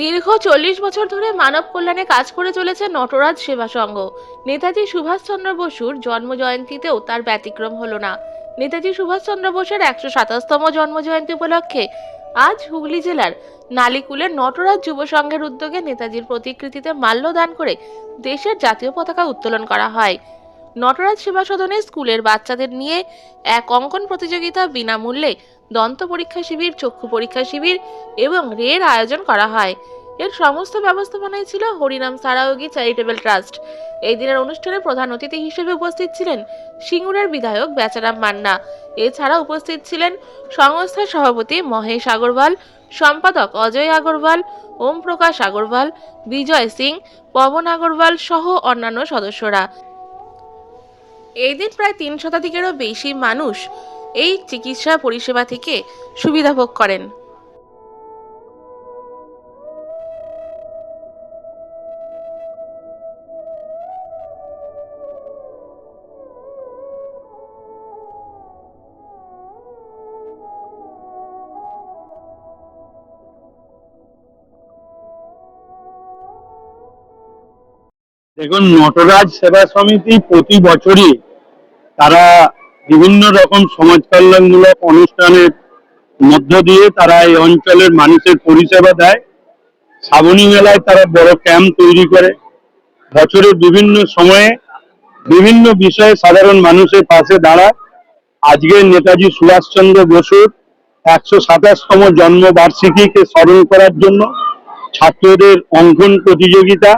দীর্ঘ চল্লিশ বছর ধরে মানব কল্যাণে কাজ করে চলেছে নটরাজ সেবা সংঘ। নেতাজি সুভাষচন্দ্র বসুর জন্ম জয়ন্তীতেও তার ব্যতিক্রম হলো না। নেতাজি সুভাষচন্দ্র বসুর একশো সাতাশতম জন্ম জয়ন্তী উপলক্ষে আজ হুগলি জেলার নালিকুলের নটরাজ যুব সংঘের উদ্যোগে নেতাজির প্রতিকৃতিতে মাল্যদান করে দেশের জাতীয় পতাকা উত্তোলন করা হয়। নটরাজ সেবা সদনে স্কুলের বাচ্চাদের নিয়ে এক অঙ্কন প্রতিযোগিতা বিনামূল্যে দন্ত পরীক্ষা শিবির, চক্ষু পরীক্ষা শিবির এবং রের আয়োজন করা হয়। এর সমস্ত ব্যবস্থাপনায় ছিল হরিনাম সারাওগি চ্যারিটেবল ট্রাস্ট। এই দিনের অনুষ্ঠানে প্রধান অতিথি হিসেবে উপস্থিত ছিলেন সিঙ্গুরের বিধায়ক বেচারাম মান্না। এছাড়া উপস্থিত ছিলেন সংস্থার সভাপতি মহেশ আগরওয়াল, সম্পাদক অজয় আগরওয়াল ওম প্রকাশ আগরওয়াল, বিজয় সিং, পবন আগরওয়াল সহ অন্যান্য সদস্যরা। এই দিন প্রায় তিন শতাধিকেরও বেশি মানুষ এই চিকিৎসা পরিষেবা থেকে সুবিধা ভোগ করেন। দেখুন, নটরাজ সেবা সমিতি প্রতি বছরই তারা বিভিন্ন রকম সমাজ কল্যাণমূলক অনুষ্ঠানের মধ্য দিয়ে তারা এই অঞ্চলের মানুষের পরিষেবা দেয়। শ্রাবণী মেলায় তারা বড় ক্যাম্প তৈরি করে। বছরের বিভিন্ন সময়ে বিভিন্ন বিষয়ে সাধারণ মানুষের পাশে দাঁড়ায়। আজকে নেতাজি সুভাষচন্দ্র বসুর একশো সাতাশতম জন্মবার্ষিকীকে স্মরণ করার জন্য ছাত্রদের অঙ্কন প্রতিযোগিতা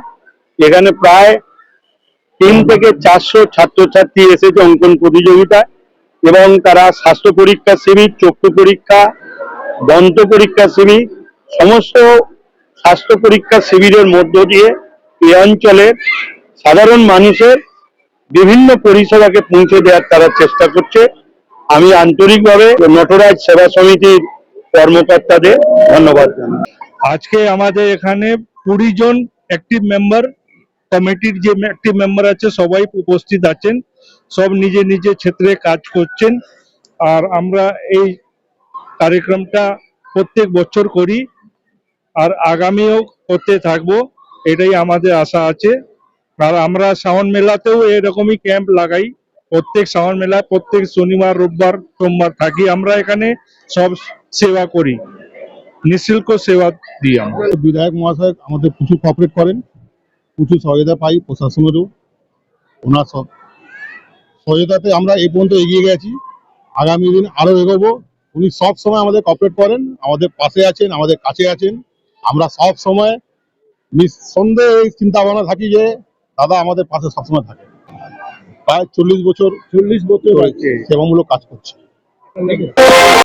এখানে প্রায় তিন থেকে চারশো ছাত্রছাত্রী এসেছে অঙ্কন প্রতিযোগিতায়, এবং তারা স্বাস্থ্য পরীক্ষা শিবির, চক্ষু পরীক্ষা, দন্ত পরীক্ষা শিবির, সমস্ত স্বাস্থ্য পরীক্ষা শিবিরের মধ্য দিয়ে এই অঞ্চলের সাধারণ মানুষের বিভিন্ন পরিষেবাকে পৌঁছে দেওয়ার তারা চেষ্টা করছে। আমি আন্তরিকভাবে নটরাজ সেবা সমিতির কর্মকর্তাদের ধন্যবাদ জানাই। আজকে আমাদের এখানে কুড়ি জন অ্যাক্টিভ মেম্বার কমিটির যে একটি মেম্বার আছে, সবাই উপস্থিত আছেন, সব নিজে নিজে ক্ষেত্রে কাজ করছেন। আর আমরা এই কার্যক্রমটা প্রত্যেক বছর করি, আর আগামীও করতে থাকব, এটাই আমাদের আশা আছে। আর আমরা শ্রাবণ মেলাতেও এরকমই ক্যাম্প লাগাই। প্রত্যেক শ্রাবণ মেলায়, প্রত্যেক শনিবার, রোববার, সোমবার থাকি। আমরা এখানে সব সেবা করি। নিঃশুল্ক সেবা দিই আমরা। বিধায়ক মহাশয় আমাদের প্রচুর কোঅপারেট করেন। প্রচুর সহায়তা পাই প্রশাসনেরও ওনার সব সহায়তাতে আমরা এই পর্যন্ত এগিয়ে গেছি। আগামী দিন আরও এগোবো। উনি সব সময় আমাদের কোঅপারেট করেন আমাদের পাশে আছেন আমাদের কাছে আছেন। আমরা সব সময় নিঃসন্দেহে এই চিন্তা ভাবনা থাকি যে দাদা আমাদের পাশে সবসময় থাকে। প্রায় চল্লিশ বছর চল্লিশ বছর সেবামূলক কাজ করছে।